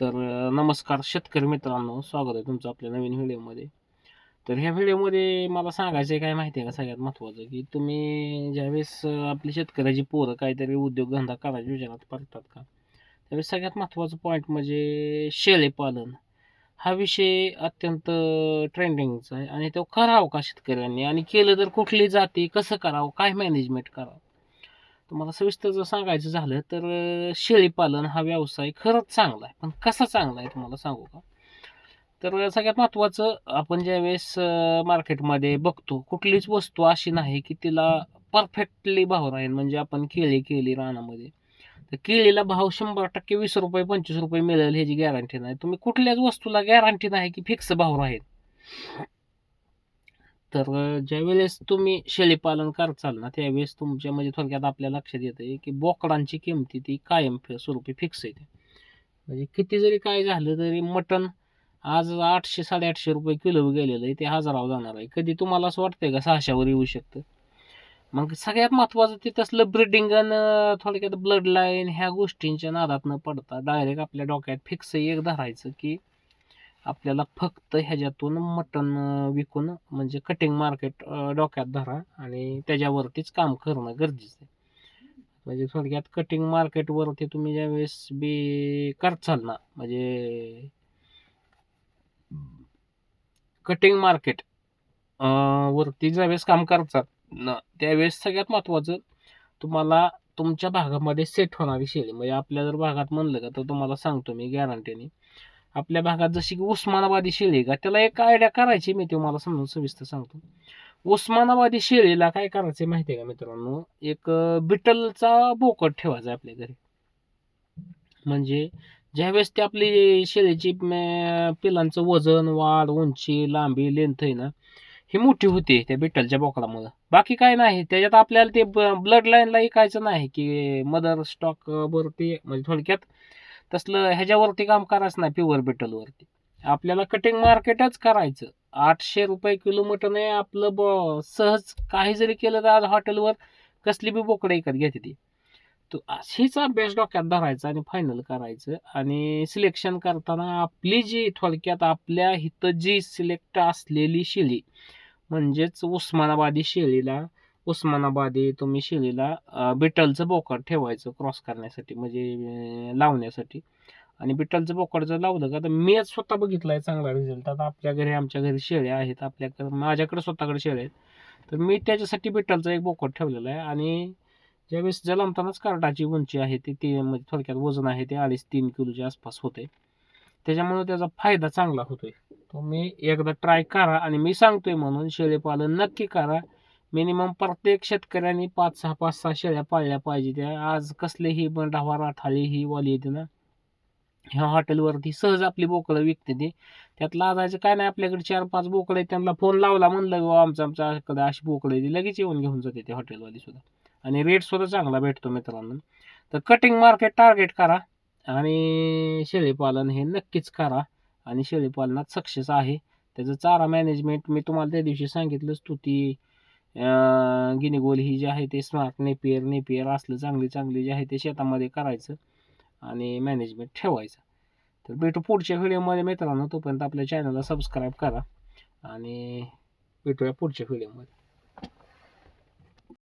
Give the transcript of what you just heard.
तर नमस्कार शेतकरी मित्रांनो स्वागत आहे तुमचं आपल्या नवीन व्हिडिओमध्ये. तर ह्या व्हिडिओमध्ये मला सांगायचं आहे काय माहिती आहे का? सगळ्यात महत्त्वाचं की तुम्ही ज्यावेळेस आपली शेतकऱ्याची पोरं काहीतरी उद्योगधंदा करायची योजनात पडतात का? त्यावेळेस सगळ्यात महत्त्वाचं पॉईंट म्हणजे शेळीपालन हा विषय अत्यंत ट्रेंडिंगचा आहे आणि तो करावं का शेतकऱ्यांनी? आणि केलं तर कुठली जाती? कसं करावं? काय मॅनेजमेंट करावं? तुम्हाला सविस्तर जर सांगायचं झालं तर शेळीपालन हा व्यवसाय खरंच चांगला आहे. पण कसा चांगला आहे तुम्हाला सांगू का? तर सगळ्यात महत्त्वाचं आपण ज्यावेळेस मार्केटमध्ये बघतो कुठलीच वस्तू अशी नाही की तिला परफेक्टली भाव राहील. म्हणजे आपण केळी केली रानामध्ये तर केळीला भाव शंभर टक्के वीस रुपये पंचवीस रुपये मिळेल ह्याची गॅरंटी नाही. तुम्ही कुठल्याच वस्तूला गॅरंटी नाही की फिक्स भाव राहील. तर ज्यावेळेस तुम्ही शेळीपालन करचाल ना त्यावेळेस तुमच्या म्हणजे थोडक्यात आपल्या लक्षात येतं की बोकडांची किमती ती कायम स्वरूपी फिक्स येते म्हणजे किती जरी काय झालं तरी मटण आज आठशे साडेआठशे रुपये किलो गेलेलं आहे ते हजारावर जाणार आहे. कधी तुम्हाला असं वाटतंय का सहाशेवर येऊ शकतं? मग सगळ्यात महत्त्वाचं ते तसलं ब्रिडिंग थोडक्यात ब्लड लाईन ह्या गोष्टींच्या नादात न पडता डायरेक्ट आपल्या डोक्यात फिक्स एक धरायचं की आपल्याला फक्त ह्याच्यातून मटण विकून म्हणजे कटिंग मार्केट डोक्यात धरा आणि त्याच्यावरतीच काम करणं गरजेचं आहे. म्हणजे थोडक्यात कटिंग मार्केटवरती तुम्ही ज्यावेळेस बी करचाल ना म्हणजे कटिंग मार्केट वरती ज्यावेळेस काम करतात ना त्यावेळेस सगळ्यात महत्त्वाचं तुम्हाला तुमच्या भागामध्ये सेट होणारी शेळी. म्हणजे आपल्या जर भागात म्हणलं का तर तुम्हाला सांगतो मी गॅरंटीने आपल्या भागात जशी की उस्मानाबादी शेळी का त्याला एक आयडिया करायची मी तुम्हाला समजून सविस्तर सांगतो. उस्मानाबादी शेळीला काय करायचं माहिती आहे का मित्रांनो? एक बिटलचा बोकड ठेवायचा आपल्या घरी. म्हणजे ज्यावेळेस ते आपली शेळीची पिलांचं वजन वाढ उंची लांबी लेंथ आहे ना ही मोठी होते त्या बिटलच्या बोकडामुळं. बाकी काय नाही त्याच्यात आपल्याला ते ब्लड लाईनला ऐकायचं नाही की मदर स्टॉक बरं ते म्हणजे थोडक्यात तसलं ह्याच्यावरती काम करायचं नाही प्युअर बिटलवरती आपल्याला कटिंग मार्केटच करायचं. आठशे रुपये किलो आहे आपलं ब सहज काही जरी केलं तर आज हॉटेलवर कसली बी बोकडं विकत घेते ती. तो हीच अभ्यास डोक्यात धरायचा आणि फायनल करायचं आणि सिलेक्शन करताना आपली जी थोडक्यात आपल्या हिथं जी सिलेक्ट असलेली शेळी म्हणजेच उस्मानाबादी शेळीला उस्मानाबादी तुम्ही शेळीला बिटलचं बोकड ठेवायचं क्रॉस करण्यासाठी म्हणजे लावण्यासाठी. आणि बिटलचं बोकड जर लावलं का तर मी स्वतः बघितलं आहे चांगला रिझल्ट आता आपल्या घरी आमच्या घरी शेळ्या आहेत आपल्याकडे माझ्याकडे स्वतःकडे शेळ्या आहेत. तर मी त्याच्यासाठी बिटलचं एक बोकड ठेवलेलं आहे. आणि ज्यावेळेस जलमतानाच कार्टाची उंची आहे ती ती म्हणजे थोडक्यात वजन आहे ते अडीच तीन किलोच्या आसपास होते त्याच्यामुळे त्याचा फायदा चांगला होतोय. तुम्ही एकदा ट्राय करा आणि मी सांगतोय म्हणून शेळीपालन नक्की करा. मिनिमम प्रत्येक शेतकऱ्यांनी पाच सहा पाच सहा शेळ्या पाळल्या पाहिजे त्या आज कसलेही ढावा राठाळी ही वाली येते ना ह्या हॉटेलवरती सहज आपली बोकडं विकते ती. त्यात लाजायचं काय नाही आपल्याकडे चार पाच बोकळं आहेत त्यांना फोन लावला म्हणलं बाबा आमच्या आमच्याकडे अशी बोकडे ती लगेच येऊन घेऊन जाते ते हॉटेलवाली सुद्धा. आणि रेट सुद्धा चांगला भेटतो मित्रांनो. तर कटिंग मार्केट टार्गेट करा आणि शेळीपालन हे नक्कीच करा आणि शेळीपालनात सक्सेस आहे. त्याचं चारा मॅनेजमेंट मी तुम्हाला त्या दिवशी सांगितलंच तू ती गिनीगोल ही जी आहे ते स्मार्ट नेपियर नेपियर असलं चांगली चांगली जी आहे ते शेतामध्ये करायचं आणि मॅनेजमेंट ठेवायचं. तर भेटू पुढच्या व्हिडिओमध्ये मित्रांनो तोपर्यंत आपल्या चॅनलला सबस्क्राईब करा आणि भेटूया पुढच्या व्हिडिओमध्ये